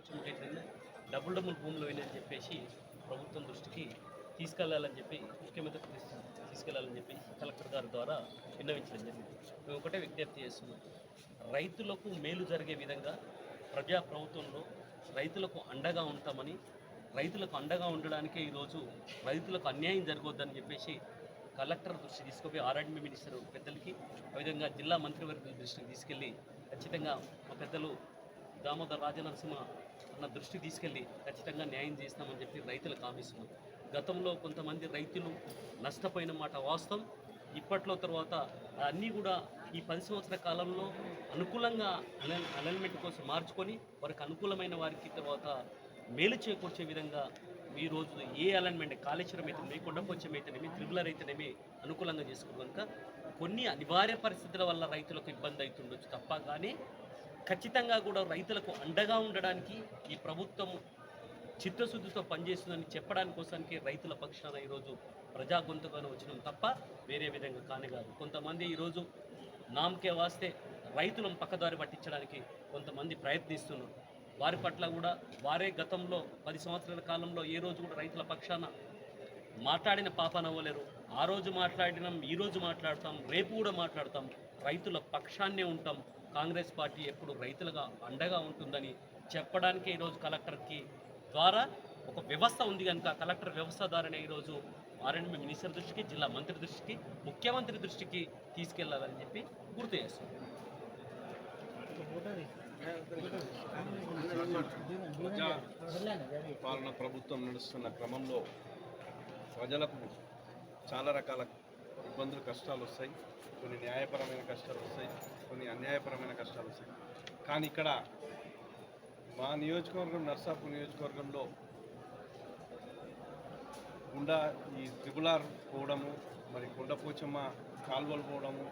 కొంచెం double double భూములు పోయినాయని చెప్పేసి ప్రభుత్వం దృష్టికి తీసుకెళ్ళాలని చెప్పి ముఖ్యమంత్రి తీసుకెళ్ళాలని చెప్పి కలెక్టర్ గారి ద్వారా విన్నవించడం జరిగింది. మేము ఒకటే విజ్ఞప్తి చేస్తున్నాం. రైతులకు మేలు జరిగే విధంగా ప్రజా ప్రభుత్వంలో రైతులకు అండగా ఉంటామని రైతులకు అండగా ఉండడానికే ఈరోజు రైతులకు అన్యాయం జరగొద్దని చెప్పేసి కలెక్టర్ దృష్టి తీసుకుపోయి ఆర్ఎండ్బి మినిస్టర్ పెద్దలకి ఆ విధంగా జిల్లా మంత్రివర్గ దృష్టికి తీసుకెళ్ళి ఖచ్చితంగా మా పెద్దలు దామోదర్ రాజనరసింహ నా దృష్టికి తీసుకెళ్ళి ఖచ్చితంగా న్యాయం చేస్తామని చెప్పి రైతులకు హామీస్తున్నాం గతంలో కొంతమంది రైతులు నష్టపోయిన మాట వాస్తవం. ఇప్పట్లో తర్వాత అన్నీ కూడా ఈ పది సంవత్సరాల కాలంలో అనుకూలంగా అలైన్ అలైన్మెంట్ కోసం మార్చుకొని వారికి అనుకూలమైన వారికి తర్వాత మేలు చేకూర్చే విధంగా ఈ రోజు ఏ అలైన్మెంట్ కాళేశ్వరం అయితేనేమి కొండపోచం అయితేనేమి త్రిబులర్ అయితేనేమి అనుకూలంగా చేసుకున్నాక కనుక కొన్ని అనివార్య పరిస్థితుల వల్ల రైతులకు ఇబ్బంది అవుతుండొచ్చు తప్ప కానీ ఖచ్చితంగా కూడా రైతులకు అండగా ఉండడానికి ఈ ప్రభుత్వం చిత్తశుద్ధితో పనిచేస్తుందని చెప్పడానికి కోసానికి రైతుల పక్షాన ఈరోజు ప్రజా గొంతుగానే వచ్చినాం తప్ప వేరే విధంగా కాని కాదు. కొంతమంది ఈరోజు నామకే వాస్తే రైతులను పక్కదారి పట్టించడానికి కొంతమంది ప్రయత్నిస్తున్నారు. వారి పట్ల కూడా వారే గతంలో పది సంవత్సరాల కాలంలో ఏ రోజు కూడా రైతుల పక్షాన మాట్లాడిన పాపనవ్వలేరు ఆ రోజు మాట్లాడినాం ఈరోజు మాట్లాడతాం రేపు కూడా మాట్లాడతాం. రైతుల పక్షాన్నే ఉంటాం. కాంగ్రెస్ పార్టీ ఎప్పుడు రైతులుగా అండగా ఉంటుందని చెప్పడానికే ఈరోజు కలెక్టర్కి ద్వారా ఒక వ్యవస్థ ఉంది కనుక కలెక్టర్ వ్యవస్థ ద్వారానే ఈరోజు ఆర్ఎండ్బి మినిస్టర్ దృష్టికి జిల్లా మంత్రి దృష్టికి ముఖ్యమంత్రి దృష్టికి తీసుకెళ్ళాలని చెప్పి గుర్తు చేస్తున్నాం పాలన ప్రభుత్వం నడుస్తున్న క్రమంలో ప్రజలకు చాలా రకాల ఇబ్బందులు కష్టాలు వస్తాయి. కొన్ని న్యాయపరమైన కష్టాలు వస్తాయి కొన్ని అన్యాయపరమైన కష్టాలు వస్తాయి. కానీ ఇక్కడ మా నియోజకవర్గం నర్సాపూర్ నియోజకవర్గంలో గుండా ఈ త్రిబులార్ పోవడము మరి కొండపోచమ్మ కాల్వలు పోవడము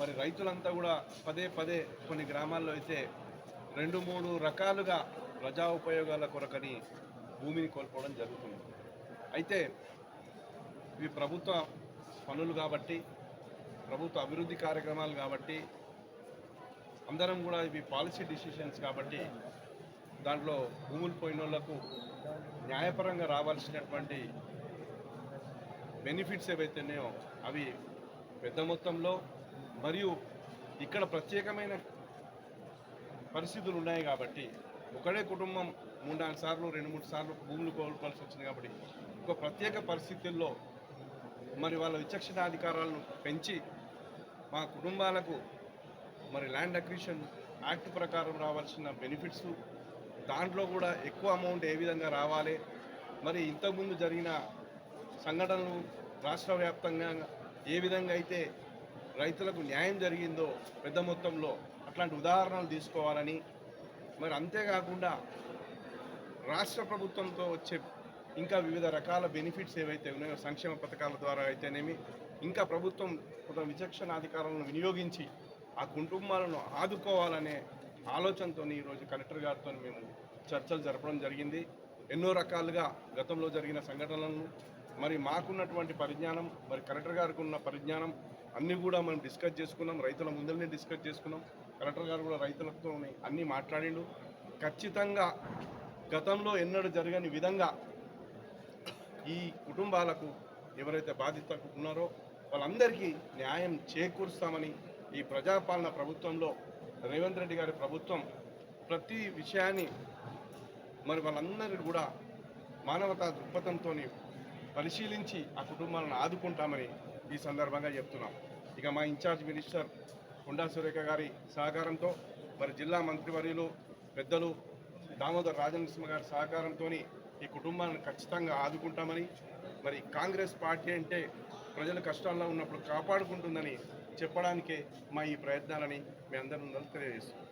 మరి రైతులంతా కూడా పదే పదే కొన్ని గ్రామాల్లో అయితే రెండు మూడు రకాలుగా ప్రజా ఉపయోగాల కొరకని భూమిని కోల్పోవడం జరుగుతుంది. అయితే ఇవి ప్రభుత్వ పనులు కాబట్టి ప్రభుత్వ అభివృద్ధి కార్యక్రమాలు కాబట్టి అందరం కూడా ఇవి పాలసీ డిసిషన్స్ కాబట్టి దాంట్లో భూములు పోయిన వాళ్ళకు న్యాయపరంగా రావాల్సినటువంటి బెనిఫిట్స్ ఏవైతున్నాయో అవి పెద్ద మొత్తంలో మరియు ఇక్కడ ప్రత్యేకమైన పరిస్థితులు ఉన్నాయి కాబట్టి ఒకడే కుటుంబం మూడు నాలుగు సార్లు రెండు మూడు సార్లు భూములు కోల్పోవాల్సి వచ్చింది కాబట్టి ఒక ప్రత్యేక పరిస్థితుల్లో మరి వాళ్ళ విచక్షణ అధికారాలను పెంచి మా కుటుంబాలకు మరి ల్యాండ్ అక్విషన్ యాక్ట్ ప్రకారం రావాల్సిన బెనిఫిట్స్ దాంట్లో కూడా ఎక్కువ అమౌంట్ ఏ విధంగా రావాలి? మరి ఇంతకుముందు జరిగిన సంఘటనలు రాష్ట్ర వ్యాప్తంగా ఏ విధంగా అయితే రైతులకు న్యాయం జరిగిందో పెద్ద మొత్తంలో అట్లాంటి ఉదాహరణలు తీసుకోవాలని మరి అంతేకాకుండా రాష్ట్ర ప్రభుత్వంతో వచ్చే ఇంకా వివిధ రకాల బెనిఫిట్స్ ఏవైతే ఉన్నాయో సంక్షేమ పథకాల ద్వారా అయితేనేమి ఇంకా ప్రభుత్వం కొంత విచక్షణ అధికారాలను వినియోగించి ఆ కుటుంబాలను ఆదుకోవాలనే ఆలోచనతో ఈరోజు కలెక్టర్ గారితో మేము చర్చలు జరపడం జరిగింది. ఎన్నో రకాలుగా గతంలో జరిగిన సంఘటనలను మరి మాకున్నటువంటి పరిజ్ఞానం మరి కలెక్టర్ గారికి ఉన్న పరిజ్ఞానం అన్నీ కూడా మనం డిస్కస్ చేసుకున్నాం. రైతుల ముందరనే డిస్కస్ చేసుకున్నాం. కలెక్టర్ గారు కూడా రైతులతో అన్నీ మాట్లాడిండు. ఖచ్చితంగా గతంలో ఎన్నడూ జరగని విధంగా ఈ కుటుంబాలకు ఎవరైతే బాధిత ఉన్నారో వాళ్ళందరికీ న్యాయం చేకూరుస్తామని ఈ ప్రజాపాలన ప్రభుత్వంలో రేవంత్ రెడ్డి గారి ప్రభుత్వం ప్రతి విషయాన్ని మరి వాళ్ళందరూ కూడా మానవతా దృక్పథంతో పరిశీలించి ఆ కుటుంబాలను ఆదుకుంటామని ఈ సందర్భంగా చెప్తున్నాం. ఇక మా ఇన్ఛార్జ్ మినిస్టర్ కొండా సురేఖ గారి సహకారంతో మరి జిల్లా మంత్రివర్యులు పెద్దలు దామోదర్ రాజనరసింహ గారి సహకారంతో ఈ కుటుంబాలను ఖచ్చితంగా ఆదుకుంటామని మరి కాంగ్రెస్ పార్టీ అంటే ప్రజలు కష్టాల్లో ఉన్నప్పుడు కాపాడుకుంటుందని చెప్పడానికే మా ఈ ప్రయత్నాలని మీ అందరి ముందు తెలియజేస్తున్నాం.